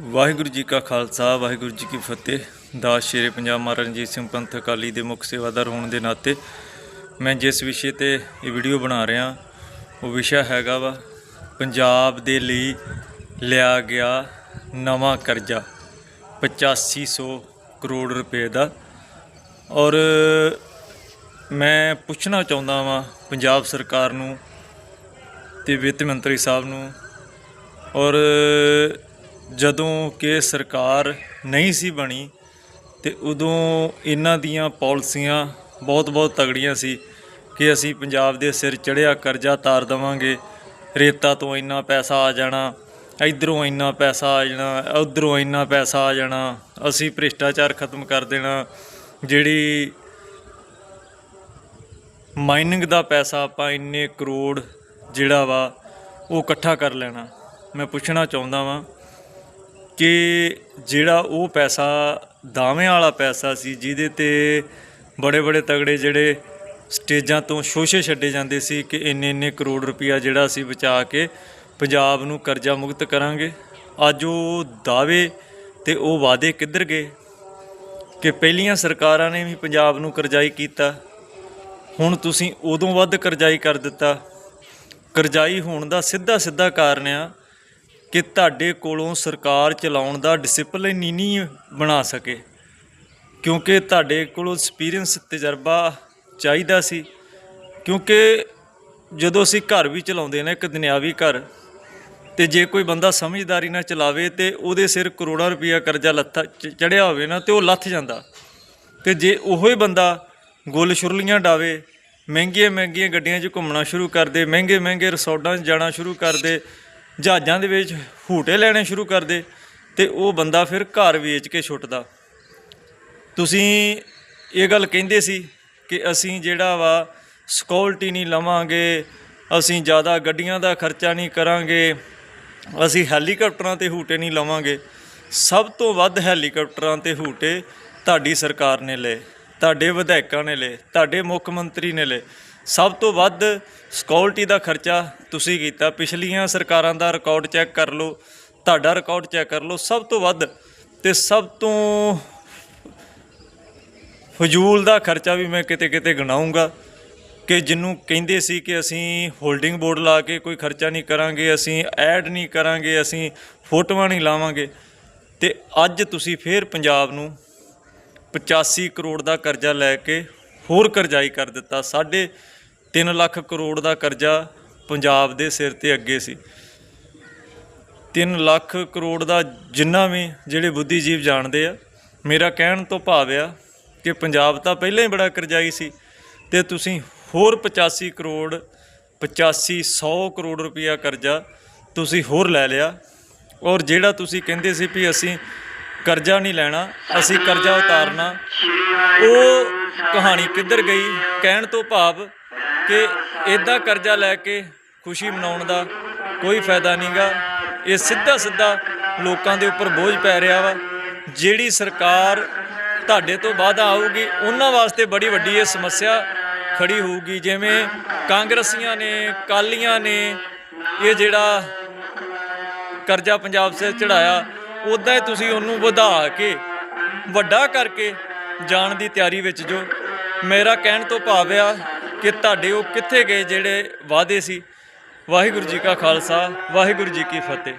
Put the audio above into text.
ਵਾਹਿਗੁਰੂ ਜੀ ਕਾ ਖਾਲਸਾ, ਵਾਹਿਗੁਰੂ ਜੀ ਕੀ ਫਤਿਹ। ਦਾਸ ਸ਼ੇਰੇ ਪੰਜਾਬ ਮਹਾਰਾਜ ਰਣਜੀਤ ਸਿੰਘ ਪੰਥ ਅਕਾਲੀ ਦੇ ਮੁੱਖ ਸੇਵਾਦਾਰ ਹੋਣ ਦੇ ਨਾਤੇ ਮੈਂ ਜਿਸ ਵਿਸ਼ੇ ਤੇ ਇਹ ਵੀਡੀਓ ਬਣਾ ਰਿਹਾ, ਉਹ ਵਿਸ਼ਾ ਹੈਗਾ ਵਾ ਪੰਜਾਬ ਦੇ ਲਈ ਲਿਆ ਗਿਆ ਨਵਾਂ ਕਰਜ਼ਾ 8500 ਕਰੋੜ ਰੁਪਏ ਦਾ। ਔਰ ਮੈਂ ਪੁੱਛਣਾ ਚਾਹੁੰਦਾ ਵਾਂ ਪੰਜਾਬ ਸਰਕਾਰ ਨੂੰ ਤੇ ਵਿੱਤ ਮੰਤਰੀ ਸਾਹਿਬ ਨੂੰ, ਔਰ ਜਦੋਂ ਕਿ ਸਰਕਾਰ ਨਹੀਂ ਸੀ ਬਣੀ ਤੇ ਉਦੋਂ ਇਹਨਾਂ ਦੀਆਂ ਪਾਲਿਸੀਆਂ ਬਹੁਤ-ਬਹੁਤ ਤਗੜੀਆਂ ਸੀ ਕਿ ਅਸੀਂ ਪੰਜਾਬ ਦੇ ਸਿਰ ਚੜਿਆ ਕਰਜ਼ਾ ਤਾਰ ਦੇਵਾਂਗੇ, ਰੇਤਾ ਤੋਂ ਇੰਨਾ ਪੈਸਾ ਆ ਜਾਣਾ, ਇਧਰੋਂ ਇੰਨਾ ਪੈਸਾ ਆ ਜਾਣਾ, ਉਧਰੋਂ ਇੰਨਾ ਪੈਸਾ ਆ ਜਾਣਾ, ਅਸੀਂ ਭ੍ਰਿਸ਼ਟਾਚਾਰ ਖਤਮ ਕਰ ਦੇਣਾ, ਜਿਹੜੀ ਮਾਈਨਿੰਗ ਦਾ ਪੈਸਾ ਆਪਾਂ ਇੰਨੇ ਕਰੋੜ ਜਿਹੜਾ ਵਾ ਉਹ ਇਕੱਠਾ ਕਰ ਲੈਣਾ। ਮੈਂ ਪੁੱਛਣਾ ਚਾਹੁੰਦਾ ਵਾਂ ਕਿ ਜਿਹੜਾ ਉਹ ਪੈਸਾ, ਦਾਅਵਿਆਂ ਵਾਲਾ ਪੈਸਾ ਸੀ, ਜਿਹਦੇ ਤੇ ਬੜੇ ਬੜੇ ਤਗੜੇ ਜਿਹੜੇ ਸਟੇਜਾਂ ਤੋਂ ਸ਼ੋਸ਼ੇ ਛੱਡੇ ਜਾਂਦੇ ਸੀ ਕਿ ਇੰਨੇ ਇੰਨੇ ਕਰੋੜ ਰੁਪਇਆ ਜਿਹੜਾ ਅਸੀਂ ਬਚਾ ਕੇ ਪੰਜਾਬ ਨੂੰ ਕਰਜ਼ਾ ਮੁਕਤ ਕਰਾਂਗੇ। ਅੱਜ ਉਹ ਦਾਅਵੇ ਤੇ ਉਹ ਵਾਅਦੇ ਕਿੱਧਰ ਗਏ? ਕਿ ਪਹਿਲੀਆਂ ਸਰਕਾਰਾਂ ਨੇ ਵੀ ਪੰਜਾਬ ਨੂੰ ਕਰਜ਼ਾਈ ਕੀਤਾ, ਹੁਣ ਤੁਸੀਂ ਉਦੋਂ ਵੱਧ ਕਰਜ਼ਾਈ ਕਰ ਦਿੱਤਾ। ਕਰਜ਼ਾਈ ਹੋਣ ਦਾ ਸਿੱਧਾ ਸਿੱਧਾ ਕਾਰਨ ਆ ਕਿ ਤੁਹਾਡੇ ਕੋਲੋਂ ਸਰਕਾਰ ਚਲਾਉਣ ਦਾ ਡਿਸਪਲਿਨ ਹੀ ਨਹੀਂ ਬਣਾ ਸਕੇ। ਕਿਉਂਕਿ ਤੁਹਾਡੇ ਕੋਲੋਂ ਐਕਸਪੀਰੀਅੰਸ ਤਜਰਬਾ ਚਾਹੀਦਾ ਸੀ। ਕਿਉਂਕਿ ਜਦੋਂ ਅਸੀਂ ਘਰ ਵੀ ਚਲਾਉਂਦੇ ਨੇ, ਇੱਕ ਦੁਨਿਆਵੀ ਘਰ, ਤੇ ਜੇ ਕੋਈ ਬੰਦਾ ਸਮਝਦਾਰੀ ਨਾਲ ਚਲਾਵੇ ਤੇ ਉਹਦੇ ਸਿਰ ਕਰੋੜਾਂ ਰੁਪਈਆ ਕਰਜ਼ਾ ਲੱਥਾ ਚੜਿਆ ਹੋਵੇ ਨਾ, ਤੇ ਉਹ ਲੱਥ ਜਾਂਦਾ। ਤੇ ਜੇ ਉਹੋ ਹੀ ਬੰਦਾ ਗੁੱਲ ਸ਼ੁਰਲੀਆਂ ਡਾਵੇ ਮਹਿੰਗੀਆਂ ਮਹਿੰਗੀਆਂ ਗੱਡੀਆਂ 'ਚ ਘੁੰਮਣਾ ਸ਼ੁਰੂ ਕਰ ਦੇ ਮਹਿੰਗੇ ਮਹਿੰਗੇ ਰਿਸੋਰਟਾਂ 'ਚ ਜਾਣਾ ਸ਼ੁਰੂ ਕਰ ਦੇ ਜਹਾਜ਼ਾਂ ਦੇ ਵਿੱਚ ਹੂਟੇ ਲੈਣੇ ਸ਼ੁਰੂ ਕਰਦੇ ਤੇ ਉਹ ਬੰਦਾ ਫਿਰ ਘਰ ਵੇਚ ਕੇ ਛੁੱਟਦਾ ਤੁਸੀਂ ਇਹ ਗੱਲ ਕਹਿੰਦੇ ਸੀ ਕਿ ਅਸੀਂ ਜਿਹੜਾ ਵਾ ਸਿਕਿਉਰਿਟੀ ਨਹੀਂ ਲਵਾਂਗੇ, ਅਸੀਂ ਜ਼ਿਆਦਾ ਗੱਡੀਆਂ ਦਾ ਖਰਚਾ ਨਹੀਂ ਕਰਾਂਗੇ, ਅਸੀਂ ਹੈਲੀਕਾਪਟਰਾਂ ਤੇ ਹੂਟੇ ਨਹੀਂ ਲਵਾਂਗੇ। ਸਭ ਤੋਂ ਵੱਧ ਹੈਲੀਕਾਪਟਰਾਂ ਤੇ ਹੂਟੇ ਤੁਹਾਡੀ ਸਰਕਾਰ ਨੇ ਲਏ। ਤੁਹਾਡੇ ਵਿਧਾਇਕਾਂ ਨੇ ਲਏ, ਤੁਹਾਡੇ ਮੁੱਖ ਮੰਤਰੀ ਨੇ ਲਏ। ਸਭ ਤੋਂ ਵੱਧ ਸਿਕਿਉਰਿਟੀ ਦਾ ਖਰਚਾ ਤੁਸੀਂ ਕੀਤਾ। ਪਿਛਲੀਆਂ ਸਰਕਾਰਾਂ ਦਾ ਰਿਕਾਰਡ ਚੈੱਕ ਕਰ ਲਓ, ਤੁਹਾਡਾ ਰਿਕਾਰਡ ਚੈੱਕ ਕਰ ਲਓ, ਸਭ ਤੋਂ ਵੱਧ ਤੇ ਸਭ ਤੋਂ ਫਜ਼ੂਲ ਦਾ ਖਰਚਾ ਵੀ ਮੈਂ ਕਿਤੇ ਕਿਤੇ ਗਣਾਉਂਗਾ ਕਿ ਜਿਹਨੂੰ ਕਹਿੰਦੇ ਸੀ ਕਿ ਅਸੀਂ ਹੋਲਡਿੰਗ ਬੋਰਡ ਲਾ ਕੇ ਕੋਈ ਖਰਚਾ ਨਹੀਂ ਕਰਾਂਗੇ, ਅਸੀਂ ਐਡ ਨਹੀਂ ਕਰਾਂਗੇ, ਅਸੀਂ ਫੋਟੋਆਂ ਨਹੀਂ ਲਾਵਾਂਗੇ। ਤੇ ਅੱਜ ਤੁਸੀਂ ਫੇਰ ਪੰਜਾਬ ਨੂੰ 85 ਕਰੋੜ ਦਾ ਕਰਜ਼ਾ ਲੈ ਕੇ ਹੋਰ ਕਰਜ਼ਾਈ ਕਰ ਦਿੱਤਾ। ਸਾਢੇ 3 ਲੱਖ ਕਰੋੜ ਦਾ ਕਰਜ਼ਾ ਪੰਜਾਬ ਦੇ ਸਿਰ ਤੇ ਅੱਗੇ ਸੀ। 3 ਲੱਖ ਕਰੋੜ ਦਾ ਜਿੰਨਾ ਵੀ ਜਿਹੜੇ ਬੁੱਧੀਜੀਵ ਜਾਣਦੇ ਆ, ਮੇਰਾ ਕਹਿਣ ਤੋਂ ਭਾਵ ਆ ਕਿ ਪੰਜਾਬ ਤਾਂ ਪਹਿਲਾਂ ਹੀ ਬੜਾ ਕਰਜ਼ਾਈ ਸੀ ਤੇ ਤੁਸੀਂ ਹੋਰ 85 ਕਰੋੜ 85 100 ਕਰੋੜ ਰੁਪਇਆ ਕਰਜ਼ਾ ਤੁਸੀਂ ਹੋਰ ਲੈ ਲਿਆ ਔਰ ਜਿਹੜਾ ਤੁਸੀਂ ਕਹਿੰਦੇ ਸੀ ਵੀ ਅਸੀਂ ਕਰਜ਼ਾ ਨਹੀਂ ਲੈਣਾ, ਅਸੀਂ ਕਰਜ਼ਾ ਉਤਾਰਨਾ। ਉਹ ਕਹਾਣੀ ਕਿੱਧਰ ਗਈ? ਕਹਿਣ ਤੋਂ ਭਾਵ ਕਿ ਇਦਾਂ ਕਰਜ਼ਾ ਲੈ ਕੇ ਖੁਸ਼ੀ ਮਨਾਉਣ ਦਾ ਕੋਈ ਫਾਇਦਾ ਨਹੀਂਗਾ ਇਹ ਸਿੱਧਾ ਸਿੱਧਾ ਲੋਕਾਂ ਦੇ ਉੱਪਰ ਬੋਝ ਪੈ ਰਿਹਾ ਵਾ। ਜਿਹੜੀ ਸਰਕਾਰ ਤੁਹਾਡੇ ਤੋਂ ਬਾਅਦ ਆਊਗੀ, ਉਹਨਾਂ ਵਾਸਤੇ ਬੜੀ ਵੱਡੀ ਇਹ ਸਮੱਸਿਆ ਖੜੀ ਹੋਊਗੀ। ਜਿਵੇਂ ਕਾਂਗਰਸੀਆਂ ਨੇ ਕਾਲੀਆਂ ਨੇ ਇਹ ਜਿਹੜਾ ਕਰਜ਼ਾ ਪੰਜਾਬ ਸਿਰ ਚੜਾਇਆ ਉਦਾਂ ਹੀ ਤੁਸੀਂ ਉਹਨੂੰ ਵਧਾ ਕੇ, ਵੱਡਾ ਕਰਕੇ ਜਾਣ ਦੀ ਤਿਆਰੀ ਵਿੱਚ ਜੋ ਮੇਰਾ ਕਹਿਣ ਤੋਂ ਭਾਵ ਆ ਕਿ ਤੁਹਾਡੇ ਉਹ ਕਿੱਥੇ ਗਏ ਜਿਹੜੇ ਵਾਅਦੇ ਸੀ? ਵਾਹਿਗੁਰੂ ਜੀ ਕਾ ਖਾਲਸਾ, ਵਾਹਿਗੁਰੂ ਜੀ ਕੀ ਫਤਿਹ।